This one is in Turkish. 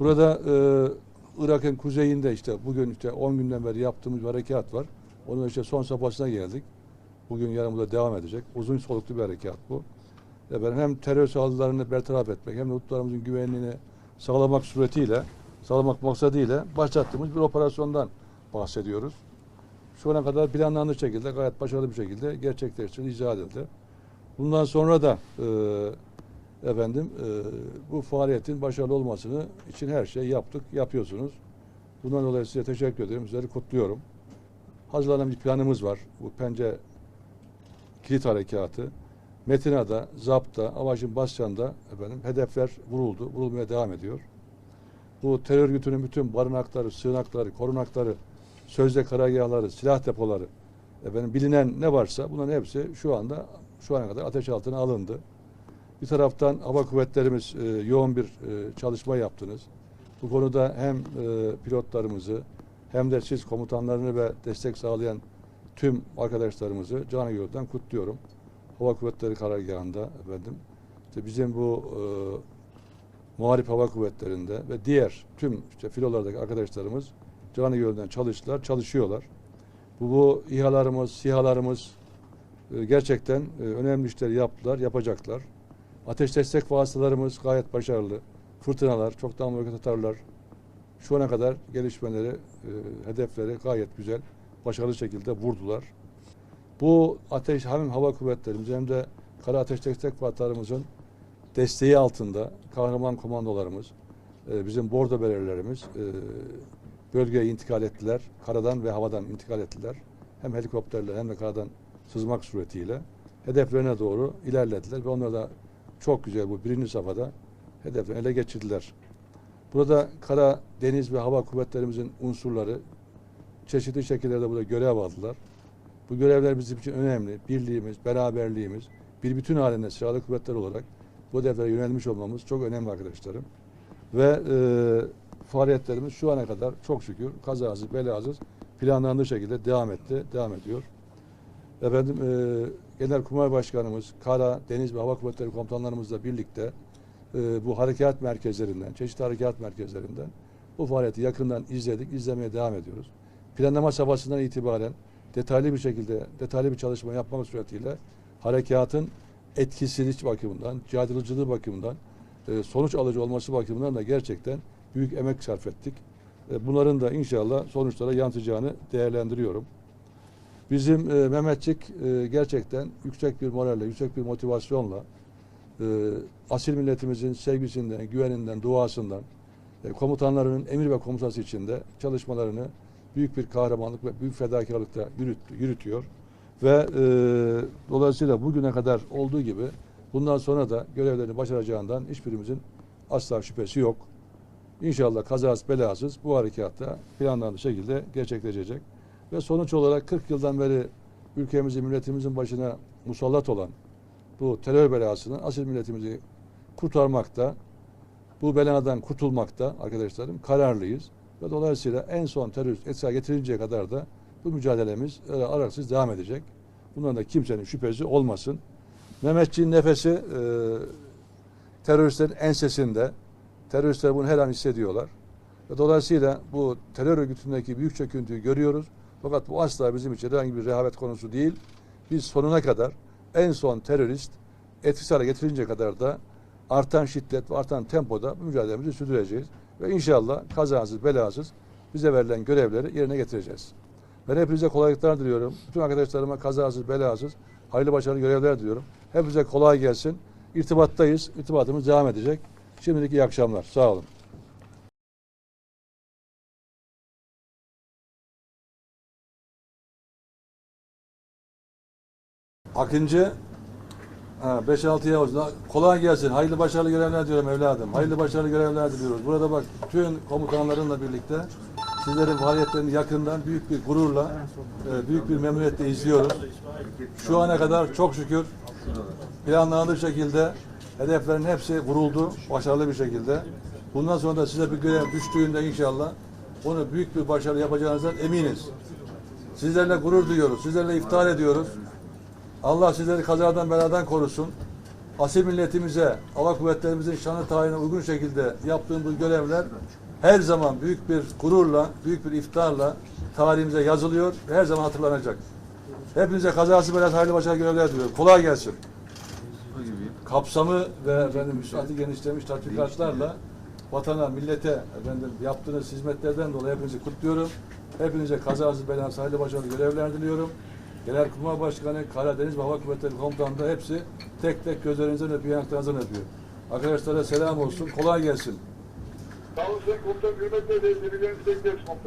Burada e, Irak'ın kuzeyinde işte bugün işte 10 günden beri yaptığımız bir harekat var. Onun işte son safhasına geldik. Bugün yarın burada devam edecek. Uzun soluklu bir harekat bu. Efendim hem terör saldırılarını bertaraf etmek hem de hudutlarımızın güvenliğini sağlamak suretiyle, sağlamak maksadıyla başlattığımız bir operasyondan bahsediyoruz. Şu ana kadar planlandığı şekilde gayet başarılı bir şekilde gerçekleştirildi, icra edildi. Bundan sonra da e, efendim e, bu faaliyetin başarılı olmasını için her şey yaptık, yapıyorsunuz. Bundan dolayı size teşekkür ederim, sizleri kutluyorum. Hazırlanan bir planımız var. Bu Pence Kilit Harekatı. Metina'da, Zap'ta, Avaş'ın Bascan'da efendim hedefler vuruldu, vurulmaya devam ediyor. Bu terör örgütünün bütün barınakları, sığınakları, korunakları, sözde karargahları, silah depoları, efendim bilinen ne varsa bunların hepsi şu anda şu ana kadar ateş altına alındı. Bir taraftan hava kuvvetlerimiz e, yoğun bir e, çalışma yaptınız. Bu konuda hem e, pilotlarımızı hem de siz komutanlarını ve destek sağlayan tüm arkadaşlarımızı canı gönülden kutluyorum. Hava Kuvvetleri Karargahı'nda efendim. İşte bizim bu e, Muharip Hava Kuvvetleri'nde ve diğer tüm işte filolardaki arkadaşlarımız canı gönülden çalıştılar, çalışıyorlar. Bu, bu İHA'larımız, SİHA'larımız e, gerçekten e, önemli işleri yaptılar, yapacaklar. Ateş destek vasıtalarımız gayet başarılı. Fırtınalar, çok daha roket. Şu ana kadar gelişmeleri, e, hedefleri gayet güzel, başarılı şekilde vurdular. Bu ateş hem hava kuvvetlerimiz hem de kara ateş destek vatlarımızın desteği altında kahraman komandolarımız, e, bizim bordo belirlerimiz e, bölgeye intikal ettiler. Karadan ve havadan intikal ettiler. Hem helikopterle hem de karadan sızmak suretiyle hedeflerine doğru ilerlediler ve onlar da çok güzel bu birinci safhada hedeflerini ele geçirdiler. Burada kara, deniz ve hava kuvvetlerimizin unsurları çeşitli şekillerde burada görev aldılar. Bu görevler bizim için önemli. Birliğimiz, beraberliğimiz, bir bütün halinde silahlı kuvvetler olarak bu hedeflere yönelmiş olmamız çok önemli arkadaşlarım. Ve e, faaliyetlerimiz şu ana kadar çok şükür kazasız belasız planlandığı şekilde devam etti, devam ediyor. Efendim e, Genelkurmay Başkanımız, Kara, Deniz ve Hava Kuvvetleri komutanlarımızla birlikte e, bu harekat merkezlerinden, çeşitli harekat merkezlerinden bu faaliyeti yakından izledik, izlemeye devam ediyoruz. Planlama safhasından itibaren detaylı bir şekilde, detaylı bir çalışma yapmak suretiyle harekatın etkisizlik bakımından, caydırıcılığı bakımından, e, sonuç alıcı olması bakımından da gerçekten büyük emek sarf ettik. E, bunların da inşallah sonuçlara yansıyacağını değerlendiriyorum. Bizim e, Mehmetçik e, gerçekten yüksek bir moralle, yüksek bir motivasyonla e, asil milletimizin sevgisinden, güveninden, duasından, e, komutanlarının emir ve komutası içinde çalışmalarını büyük bir kahramanlık ve büyük fedakarlıkta yürüt, yürütüyor. Ve e, dolayısıyla bugüne kadar olduğu gibi bundan sonra da görevlerini başaracağından hiçbirimizin asla şüphesi yok. İnşallah kazasız belasız bu harekatta planlandığı şekilde gerçekleşecek. Ve sonuç olarak 40 yıldan beri ülkemizin, milletimizin başına musallat olan bu terör belasını asil milletimizi kurtarmakta, bu beladan kurtulmakta arkadaşlarım kararlıyız. Ve dolayısıyla en son terörist etkisi getirinceye kadar da bu mücadelemiz öyle araksız devam edecek. Bundan da kimsenin şüphesi olmasın. Mehmetçiğin nefesi e, teröristlerin ensesinde. Teröristler bunu her an hissediyorlar. Ve dolayısıyla bu terör örgütündeki büyük çöküntüyü görüyoruz. Fakat bu asla bizim için herhangi bir rehavet konusu değil. Biz sonuna kadar en son terörist etkisiz hale getirince kadar da artan şiddet ve artan tempoda mücadelemizi sürdüreceğiz. Ve inşallah kazasız belasız bize verilen görevleri yerine getireceğiz. Ben hepinize kolaylıklar diliyorum. Bütün arkadaşlarıma kazasız belasız hayırlı başarılı görevler diliyorum. Hepinize kolay gelsin. İrtibattayız. İrtibatımız devam edecek. Şimdilik iyi akşamlar. Sağ olun. Akıncı ha, 5-6 Yavuz. Kolay gelsin. Hayırlı başarılı görevler diyorum evladım. Hayırlı başarılı görevler diliyoruz. Burada bak bütün komutanlarınla birlikte sizlerin faaliyetlerini yakından büyük bir gururla, e, büyük bir memnuniyetle izliyoruz. Şu ana kadar çok şükür planlandığı şekilde hedeflerin hepsi vuruldu başarılı bir şekilde. Bundan sonra da size bir görev düştüğünde inşallah onu büyük bir başarı yapacağınızdan eminiz. Sizlerle gurur duyuyoruz. Sizlerle iftihar ediyoruz. Allah sizleri kazadan beladan korusun. asil milletimize, hava kuvvetlerimizin şanı tayine uygun şekilde yaptığım bu görevler her zaman büyük bir gururla, büyük bir iftarla tarihimize yazılıyor ve her zaman hatırlanacak. Hepinize kazası belası hayırlı başarılı görevler diliyorum. Kolay gelsin. Kapsamı ve efendim müsaade genişlemiş tatbikatlarla vatana, millete efendim yaptığınız hizmetlerden dolayı hepinizi kutluyorum. Hepinize kazası belası hayırlı başarılı görevler diliyorum. Genelkurmay Başkanı, Karadeniz ve Hava Kuvvetleri Komutanı da hepsi tek tek gözlerinizden öpüyor, yanaklarınızdan öpüyor. Arkadaşlara selam olsun, kolay gelsin. Sağ olun Komutanım, hürmetle de bilgilerinizi bekleriz komutanım.